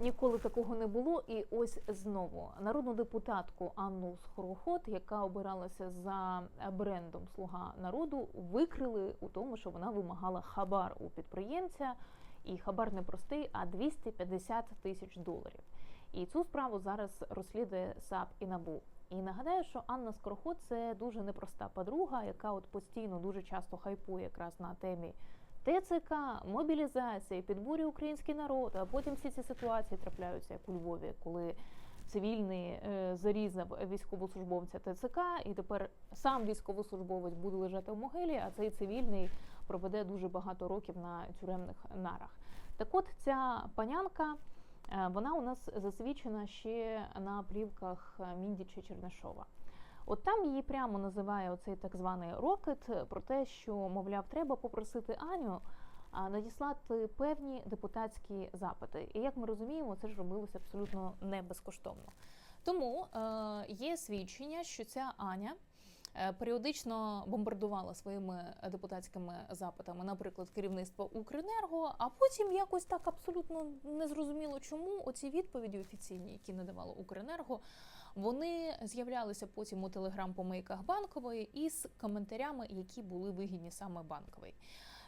ніколи такого не було. І ось знову народну депутатку Анну Скороход, яка обиралася за брендом Слуга народу, викрили у тому, що вона вимагала хабар у підприємця. І хабар не простий, а 250 тисяч доларів. І цю справу зараз розслідує САП і НАБУ. І нагадаю, що Анна Скороход це дуже непроста подруга, яка от постійно дуже часто хайпує якраз на темі ТЦК, мобілізації, підбурює український народ. А потім всі ці ситуації трапляються, як у Львові, коли цивільний е, зарізав військовослужбовця ТЦК, і тепер сам військовослужбовець буде лежати в могилі, а цей цивільний проведе дуже багато років на тюремних нарах. Так от ця панянка. Е, Вона у нас засвідчена ще на плівках Міндіча Чернишова. От там її прямо називає оцей так званий рокет про те, що, мовляв, треба попросити Аню надіслати певні депутатські запити. І як ми розуміємо, це ж робилося абсолютно не безкоштовно. Тому е, є свідчення, що ця Аня е, періодично бомбардувала своїми депутатськими запитами, наприклад, керівництво Укренерго, а потім якось так абсолютно незрозуміло, чому оці відповіді офіційні, які надавало Укренерго, вони з'являлися потім у телеграм-помийках банкової із коментарями, які були вигідні саме банковій.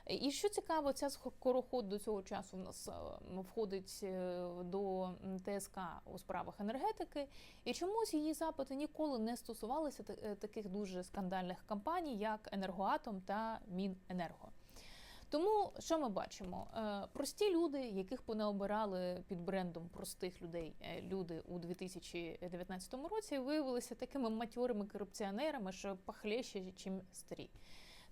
І що цікаво, ця скороход до цього часу в нас е, входить е, до ТСК у справах енергетики, і чомусь її запити ніколи не стосувалися е, таких дуже скандальних компаній, як Енергоатом та Міненерго. Тому що ми бачимо? Е, Прості люди, яких понаобирали під брендом простих людей е, люди у 2019 році, виявилися такими матьорими корупціонерами, що пахлеще, чим старі.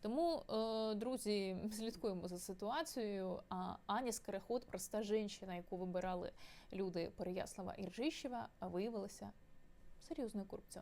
Тому, е, друзі, слідкуємо за ситуацією. А Аня Скороход, проста жінка, яку вибирали люди Переяслава і Ржищева, виявилася серйозною корупціонером.